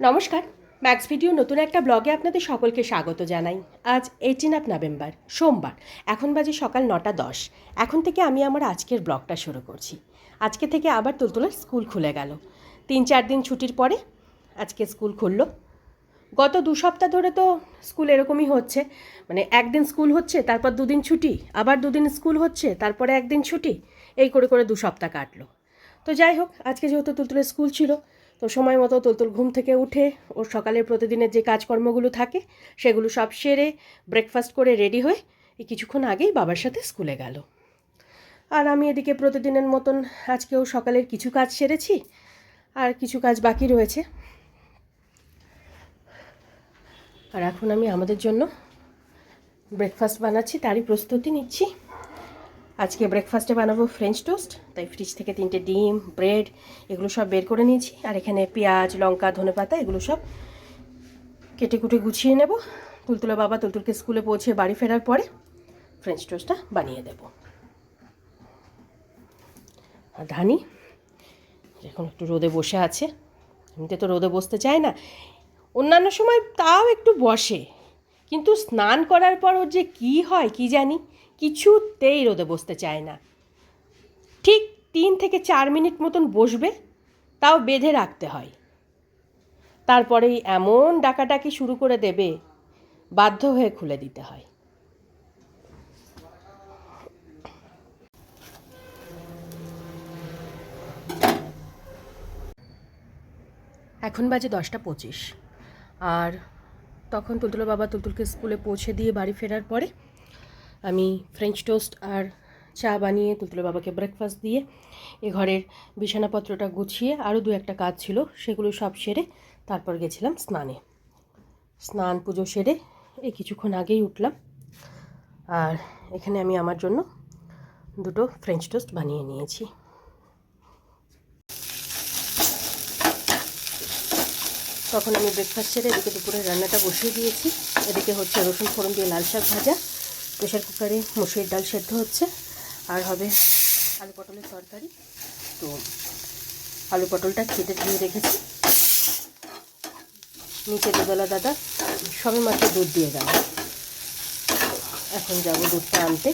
নমস্কার max video নতুন একটা ব্লগে আপনাদের সকলকে স্বাগত জানাই। আজ এইটিন অফ নভেম্বর সোমবার, এখন বাজে সকাল নটা দশ। এখন থেকে আমি আমার আজকের ব্লগটা শুরু করছি। আজকে থেকে আবার তুলতুলার স্কুল খুলে গেল। তিন চার দিন ছুটির পরে আজকে স্কুল খুললো। গত দু সপ্তাহ ধরে তো স্কুল এরকমই হচ্ছে। মানে একদিন স্কুল হচ্ছে, তারপর দুদিন ছুটি, আবার দুদিন স্কুল হচ্ছে, তারপরে একদিন ছুটি, এই করে করে দু সপ্তাহ কাটলো। তো যাই হোক, আজকে যেহেতু তুলতুলের স্কুল ছিল, তো সময় মতো তুলতুল ঘুম থেকে উঠে ওর সকালের প্রতিদিনের যে কাজকর্মগুলো থাকে, সেগুলো সব সেরে ব্রেকফাস্ট করে রেডি হয়ে এই কিছুক্ষণ আগেই বাবার সাথে স্কুলে গেল। আর আমি এদিকে প্রতিদিনের মতন আজকেও সকালের কিছু কাজ সেরেছি, আর কিছু কাজ বাকি রয়েছে। আর এখন আমি আমাদের জন্য ব্রেকফাস্ট বানাচ্ছি, তারই প্রস্তুতি নিচ্ছি। আজকে ব্রেকফাস্টে বানাবো ফ্রেঞ্চ টোস্ট তাই ফ্রিজ থেকে তিনটে ডিম ব্রেড এগুলো সব বের করে নিয়েছি। আর এখানে পেঁয়াজ, লঙ্কা ধনে পাতা এগুলো সব কেটে কুটে গুছিয়ে নেব। তুলতুলা বাবা তুলতুলকে স্কুলে পৌঁছে বাড়ি ফেরার পরে ফ্রেঞ্চ টোস্টটা বানিয়ে দেব। আর ধানি, এখন একটু রোদে বসে আছে। এমনিতে তো রোদে বসতে চায় না। অন্যান্য সময় তাও একটু বসে। কিন্তু স্নান করার পর ওর যে কী হয় কি জানি, কিছুতেই রোদে বসতে চায় না। ঠিক তিন থেকে চার মিনিট মতন বসবে, তাও বেঁধে রাখতে হয়। তারপরেই এমন ডাকাডাকি শুরু করে দেবে, বাধ্য হয়ে খুলে দিতে হয়। এখন বাজে দশটা পঁচিশ, আর তখন তুলতুলো বাবা তুলতুলকে স্কুলে পৌঁছে দিয়ে বাড়ি ফেরার পরে আমি ফ্রেঞ্চ টোস্ট আর চা বানিয়ে তুলতুলো বাবাকে ব্রেকফাস্ট দিয়ে এ ঘরের বিছানাপত্রটা গুছিয়ে আরও দু একটা কাজ ছিল, সেগুলো সব সেরে তারপর গেছিলাম স্নানে। স্নান পুজো সেরে এই কিছুক্ষণ আগেই উঠলাম আর এখানে আমি আমার জন্য দুটো ফ্রেঞ্চ টোস্ট বানিয়ে নিয়েছি। তখন আমি ব্রেকফাস্ট সেরে এদিকে দুপুরের রান্নাটা বসিয়ে দিয়েছি। এদিকে হচ্ছে রসুন, ফোড়ন দিয়ে লাল শাক ভাজা। প্রেশার কুকারে মুসুরির ডাল সেদ্ধ হচ্ছে। আর হবে আলু পটলের তরকারি। তো আলু পটলটা খেতে ধুয়ে রেখেছি। নিচে দুবেলা দাদা সবে মাত্র দুধ দিয়ে গেল এখন যাব দুধটা আনতে।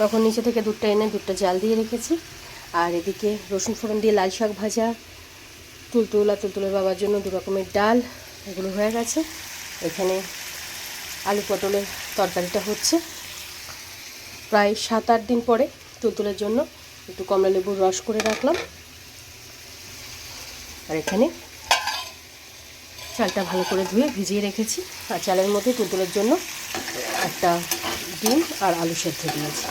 তখন নিচে থেকে দুধটা এনে দুধটা জাল দিয়ে রেখেছি। আর এদিকে রসুন ফোড়ন দিয়ে লাল শাক ভাজা, তুলতুলা, তুলতুলের বাবার জন্য দু রকমের ডাল, এগুলো হয়ে গেছে। এখানে আলু পটলের তরকারিটা হচ্ছে। প্রায় সাত আট দিন পরে তুলতুলের জন্য একটু কমলা লেবুর রস করে রাখলাম। আর এখানে চালটা ভালো করে ধুয়ে ভিজিয়ে রেখেছি। আর চালের মধ্যে তুলতুলের জন্য একটা ডিম আর আলু সেদ্ধ দিয়েছি।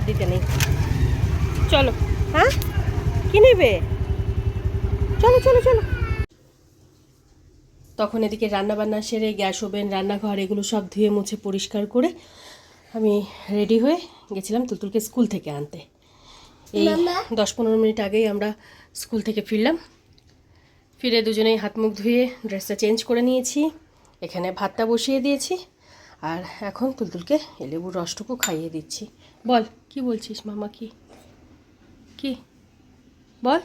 হাত দিতে নেই। চলো। হ্যাঁ? কি নেবে? চলো চলো চলো। তখন এদিকে রান্নাবান্না সেরে গ্যাস ওভেন রান্নাঘর এগুলো সব ধুয়ে মুছে পরিষ্কার করে আমি রেডি হয়ে গেছিলাম তুলতুলকে স্কুল থেকে আনতে। এই দশ পনেরো মিনিট আগেই আমরা স্কুল থেকে ফিরলাম। ফিরে দুজনেই হাত মুখ ধুয়ে ড্রেসটা চেঞ্জ করে নিয়েছি এখানে ভাতটা বসিয়ে দিয়েছি আর এখন তুলতুলকে লেবুর রসটুকু খাইয়ে দিচ্ছি। বল, কি বলছিস মামা, কি? কি? বল।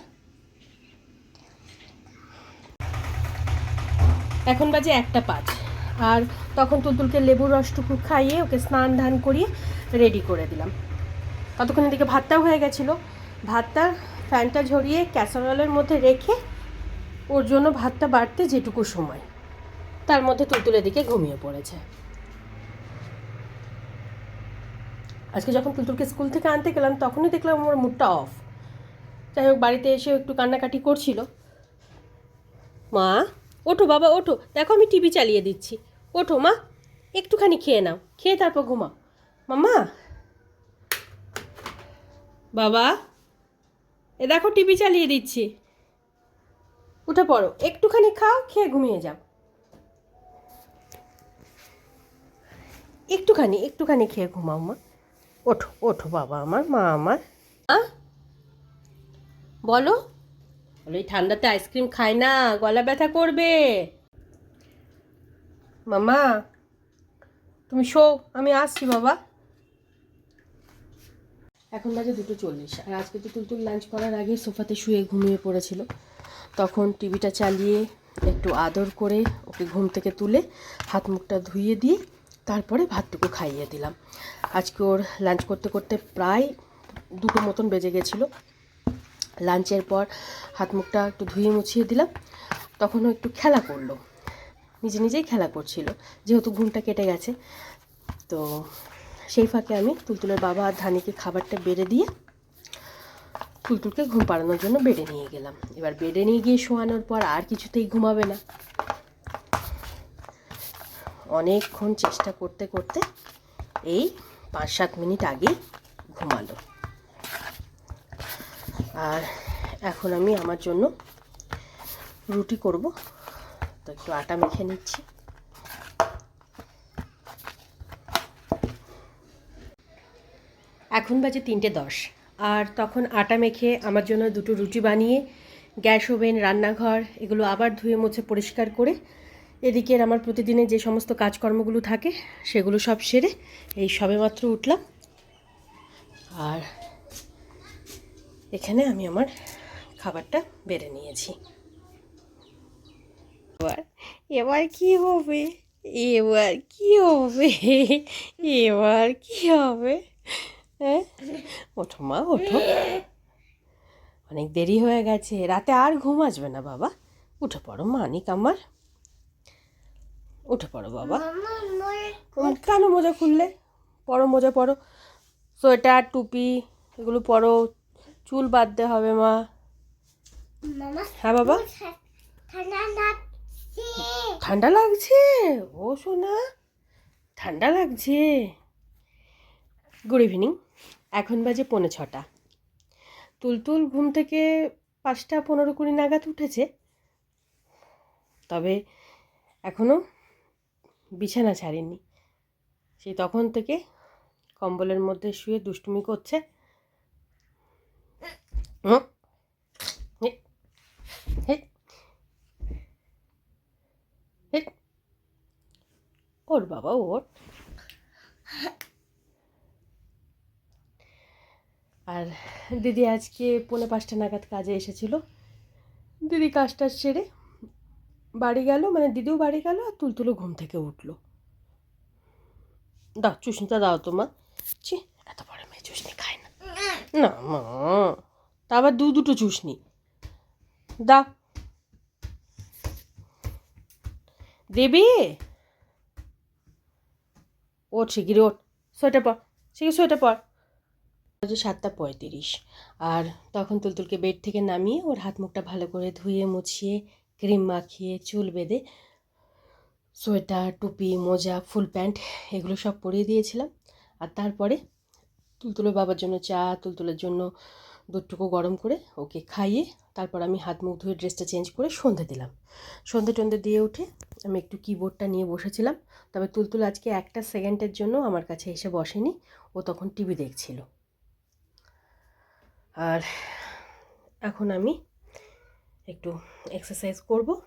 এখন বাজে একটা পাঁচ, আর তখন তুলতুলকে লেবুর রসটুকু খাইয়ে ওকে স্নান ধান করিয়ে রেডি করে দিলাম। ততক্ষণ এদিকে ভাতটাও হয়ে গেছিল। ভাতটা ফ্যানটা ঝরিয়ে ক্যাসারোলের মধ্যে রেখে ওর জন্য ভাতটা বাড়তে যেটুকু সময়, তার মধ্যে তুলতুলের দিকে ঘুমিয়ে পড়েছে। আজকে যখন পুতুলকে স্কুল থেকে আনতে গেলাম, তখনই দেখলাম আমার মুডটা অফ যাই হোক, বাড়িতে এসে একটু কান্নাকাটি করছিল। মা, ওঠো বাবা, ওঠো। দেখো আমি টিভি চালিয়ে দিচ্ছি। ওঠো মা, একটুখানি খেয়ে নাও। খেয়ে তারপর ঘুমাও। মামা বাবা! এ দেখো, টিভি চালিয়ে দিচ্ছি। উঠে পড়ো। একটুখানি খাও, খেয়ে ঘুমিয়ে যাও। একটুখানি একটুখানি খেয়ে ঘুমাও মা। ওঠো ওঠো বাবা আমার মা আমার। আ? বলো। বলো এই ঠান্ডাতে আইসক্রিম খায় না গলা ব্যথা করবে। মামা তুমি শো আমি আসছি বাবা। এখন বাজে দুটো চল্লিশ আর আজকে তো তুলতুল লাঞ্চ করার আগে সোফাতে শুয়ে ঘুমিয়ে পড়েছিল। তখন টিভিটা চালিয়ে একটু আদর করে ওকে ঘুম থেকে তুলে হাত মুখটা ধুয়ে দিয়ে তারপরে ভাতটুকু খাইয়ে দিলাম। আজকে ওর লাঞ্চ করতে করতে প্রায় দুটো মতন বেজে গেছিল। লাঞ্চের পর হাত মুখটা একটু ধুয়ে মুছিয়ে দিলাম। তখন ও একটু খেলা করল। নিজে নিজেই খেলা করছিল, যেহেতু ঘুমটা কেটে গেছে। তো সেই ফাঁকে আমি তুলতুলের বাবা আর ধানিকে খাবারটা বেড়ে দিয়ে তুলতুলকে ঘুম পাড়ানোর জন্য বেডে নিয়ে গেলাম। এবার বেডে নিয়ে গিয়ে শোয়ানোর পর আর কিছুতেই ঘুমাবে না। অনেকক্ষণ চেষ্টা করতে করতে এই পাঁচ সাত মিনিট আগে ঘুমালো। আর এখন আমি আমার জন্য রুটি করব। তো একটু আটা মেখে নিচ্ছি। এখন বাজে তিনটে দশ। আর তখন আটা মেখে আমার জন্য দুটো রুটি বানিয়ে গ্যাস ওভেন, রান্নাঘর এগুলো আবার ধুয়ে মুছে পরিষ্কার করে এদিকের আমার প্রতিদিনের যে সমস্ত কাজকর্মগুলো থাকে, সেগুলো সব সেরে এই সবেমাত্র উঠলাম। আর এখানে আমি আমার খাবারটা বেড়ে নিয়েছি। এবার এবার কি হবে? এবার কি হবে? এবার কি হবে? হ্যাঁ? ওঠো মা, ওঠো। অনেক দেরি হয়ে গেছে। রাতে আর ঘুম আসবে না বাবা। উঠে পড়ো, মানিক আমার। উঠে পড়ো বাবা। কেন মোজা খুললে? পরো মোজা পরো সোয়েটার টুপি এগুলো পরো। চুল বাঁধতে হবে মা। হ্যাঁ বাবা। ঠান্ডা লাগছে। ও সোনা ঠান্ডা লাগছে। গুড ইভিনিং এখন বাজে পৌনে ছটা। তুলতুল ঘুম থেকে পাঁচটা পনেরো কুড়ি নাগাদ উঠেছে। তবে এখনও বিছানা ছাড়েনি। সেই তখন থেকে কম্বলের মধ্যে শুয়ে দুষ্টুমি করছে। ওর বাবা, ওর। আর দিদি আজকে পৌনে পাঁচটা নাগাদ কাজে এসেছিল। দিদি কাজটা সেরে বাড়ি গেল মানে দিদিও বাড়ি গেল আর তুলতুলো ঘুম থেকে উঠল। দাও চুষনিটা দাও তো মা। ছি, এত বড় মেয়ে চুষনি খায় না। না মা, তা আবার দু দুটো চুষনি দাও। দেবী! ওঠ শিগিরি ওঠ। সোয়েটার পর শিগির সোয়েটার পর। বাজে সাতটা পঁয়ত্রিশ। আর তখন তুলতুলকে বেড থেকে নামিয়ে ওর হাত মুখটা ভালো করে ধুয়ে মুছিয়ে ক্রিম মাখিয়ে, চুল বেঁধে, সোয়েটার, টুপি, মোজা, ফুল প্যান্ট এগুলো সব পরিয়ে দিয়েছিলাম। আর তারপরে তুলতুলো বাবার জন্য চা, তুলতুলের জন্য দুধটুকু গরম করে ওকে খাইয়ে তারপর আমি হাত মুখ ধুয়ে ড্রেসটা চেঞ্জ করে সন্ধে দিলাম। সন্ধে টন্ধে দিয়ে উঠে আমি একটু কিবোর্ডটা নিয়ে বসেছিলাম। তবে তুলতুল আজকে একটা সেকেন্ডের জন্য আমার কাছে এসে বসেনি, ও তখন টিভি দেখছিল। আর এখন আমি একটু এক্সারসাইজ করব।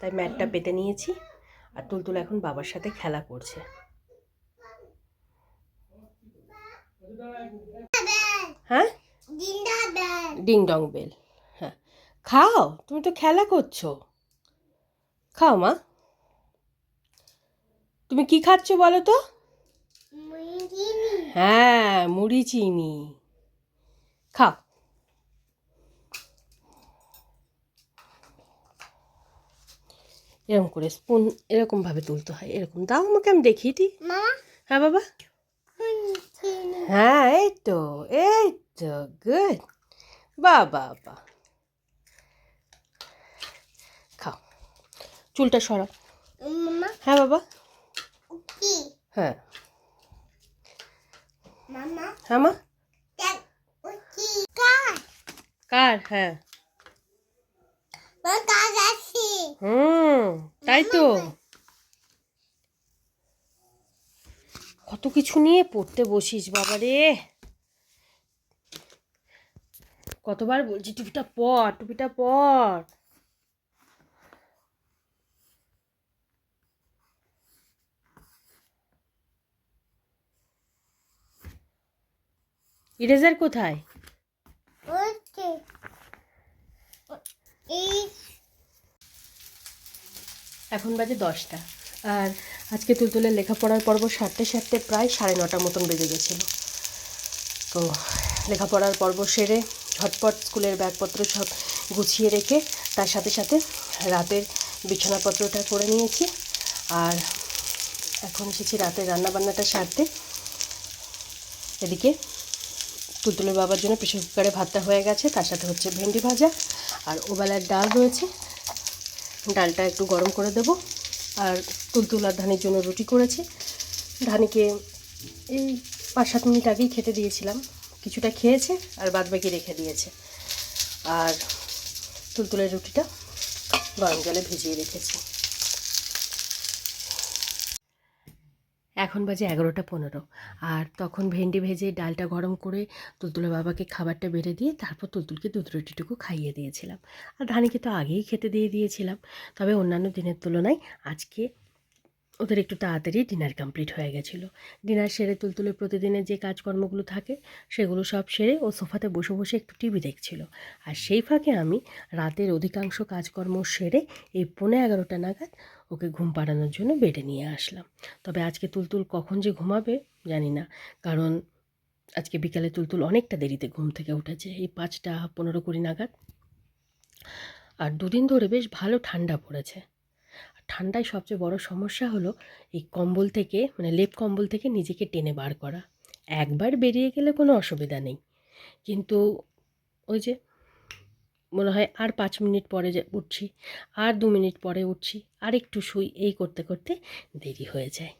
তাই ম্যাটটা পেতে নিয়েছি। আর তুলতুল এখন বাবার সাথে খেলা করছে। হ্যাঁ? Ding dong bell. হ্যাঁ। খাও তুমি তো খেলা করছ। খাও মা। তুমি কি খাচ্ছ বলো তো? হ্যাঁ মুড়ি চিনি। খাও। এরকম করে স্পুন এরকম ভাবে তুলতে হয় এরকম। দাও আমাকে আমি দেখিয়ে দিই। হ্যাঁ বাবা? হ্যাঁ এই তো এই তো গুড বাহ বা বাহ খাও। চুলটা সরাও। মামা? হ্যাঁ বাবা? হ্যাঁ। হ্যাঁ মা? দেখ কার? হ্যাঁ। হুম তাই তো। কত কিছু নিয়ে পড়তে বসিস বাবা রে। কতবার বলছি টুপিটা পর টুপিটা পর। ইরেজার কোথায়? এখন বাজে দশটা। আর আজকে তুলতুলের লেখাপড়ার পর্ব সারতে সারতে প্রায় সাড়ে নটা মতন বেজে গেছিল। তো লেখাপড়ার পর্ব সেরে ঝটপট স্কুলের ব্যাগপত্র সব গুছিয়ে রেখে তার সাথে সাথে রাতের বিছানাপত্রটা করে নিয়েছি। আর এখন এসেছি রাতের রান্নাবান্নাটা সারতে। এদিকে তুলতুলের বাবার জন্য প্রেশার কুকারে ভাতটা হয়ে গেছে, তার সাথে হচ্ছে ভেন্ডি ভাজা আর ওবেলার ডাল রয়েছে। ডালটা একটু গরম করে দেব। আর তুলতুলার ধানের জন্য রুটি করেছে। ধানিকে এই পাঁচ সাত মিনিট আগেই খেতে দিয়েছিলাম। কিছুটা খেয়েছে আর বাদ বাকি রেখে দিয়েছে। আর তুলতুলের রুটিটা গরম জলে ভিজিয়ে রেখেছি। এখন বাজে এগারোটা পনেরো। আর তখন ভেন্ডি ভেজে ডালটা গরম করে তুলতুলের বাবাকে খাবারটা বেড়ে দিয়ে তারপর তুলতুলকে দুধ রুটিটুকু খাইয়ে দিয়েছিলাম। আর ধানিকে তো আগেই খেতে দিয়ে দিয়েছিলাম। তবে অন্যান্য দিনের তুলনায় আজকে ওদের একটু তাড়াতাড়ি ডিনার কমপ্লিট হয়ে গেছিল। ডিনার সেরে তুলতুলে প্রতিদিনের যে কাজকর্মগুলো থাকে, সেগুলো সব সেরে ও সোফাতে বসে বসে একটু টিভি দেখছিল। আর সেই ফাঁকে আমি রাতের অধিকাংশ কাজকর্ম সেরে এই পৌনে এগারোটা নাগাদ ওকে ঘুম পাড়ানোর জন্য বেডে নিয়ে আসলাম। তবে আজকে তুলতুল কখন যে ঘুমাবে জানি না, কারণ আজকে বিকালে তুলতুল অনেকটা দেরিতে ঘুম থেকে উঠেছে, এই পাঁচটা পনেরো কুড়ি নাগাদ। আর দুদিন ধরে বেশ ভালো ঠান্ডা পড়েছে। ঠান্ডায় সবচেয়ে বড় সমস্যা হলো এই কম্বল থেকে মানে লেপ কম্বল থেকে নিজেকে টেনে বার করা। একবার বেরিয়ে গেলে কোনো অসুবিধা নেই। কিন্তু ওই যে মনে হয় আর পাঁচ মিনিট পরে উঠছি, আর দু মিনিট পরে উঠছি, আর একটু শুই, এই করতে করতে দেরি হয়ে যায়।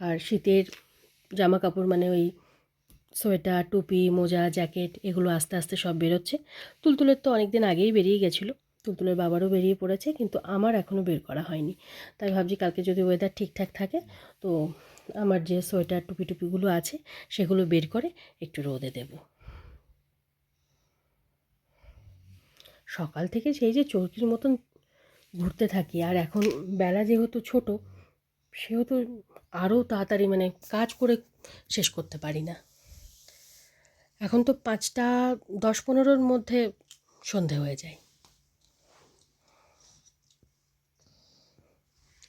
আর শীতের জামা কাপড় মানে ওই সোয়েটার, টুপি, মোজা, জ্যাকেট এগুলো আস্তে আস্তে সব বেরোচ্ছে। তুলতুলের তো অনেক দিন আগেই বেরিয়ে গেছিল। তুলতুলের বাবারও বেরিয়ে পড়েছে কিন্তু আমার এখনও বের করা হয়নি। তাই ভাবছি কালকে যদি ওয়েদার ঠিকঠাক থাকে তো আমার যে সোয়েটার, টুপি, টুপিগুলো আছে সেগুলো বের করে একটু রোদে দেব। সকাল থেকে সেই যে চরকির মতন ঘুরতে থাকি আর এখন বেলা যেহেতু ছোট, সেহেতু আরও তাড়াতাড়ি মানে কাজ করে শেষ করতে পারি না। এখন তো পাঁচটা দশ পনেরোর মধ্যে সন্ধে হয়ে যায়।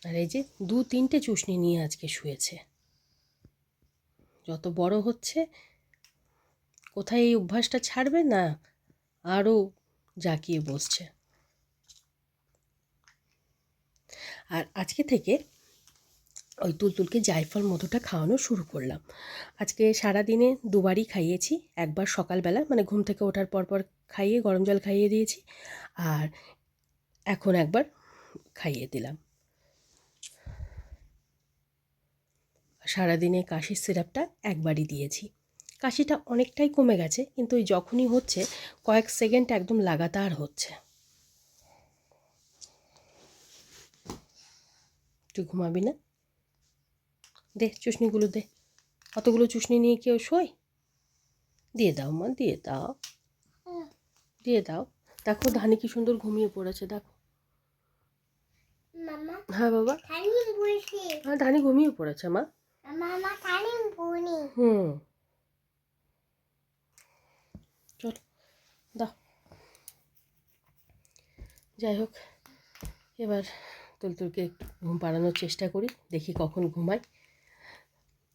আর এই যে দু তিনটে চুষনি নিয়ে আজকে শুয়েছে। যত বড় হচ্ছে, কোথায় এই অভ্যাসটা ছাড়বে না আরও জাকিয়ে বসছে। আর আজকে থেকে ওই তুলতুলকে জায়ফল মধুটা খাওয়ানো শুরু করলাম। আজকে সারা দিনে দুবারই খাইয়েছি, একবার সকালবেলা মানে ঘুম থেকে ওঠার পর পর খাইয়ে, গরম জল খাইয়ে দিয়েছি, আর এখন একবার খাইয়ে দিলাম। সারাদিনে কাশির সিরাপটা একবারই দিয়েছি। কাশিটা অনেকটাই কমে গেছে, কিন্তু ওই যখনই হচ্ছে, কয়েক সেকেন্ড একদম লাগাতার হচ্ছে। তুই ঘুমাবি না? দে চুষনিগুলো দে। অতগুলো চুষনি নিয়ে কেউ শোয়? দিয়ে দাও মা দিয়ে দাও। দিয়ে দাও। দেখো ধানি কি সুন্দর ঘুমিয়ে পড়েছে দেখো। হ্যাঁ বাবা। হ্যাঁ ধানি ঘুমিয়ে পড়েছে মা। হুম। চল দাও। যাই হোক এবার তুলতুলকে ঘুম পাড়ানোর চেষ্টা করি দেখি কখন ঘুমাই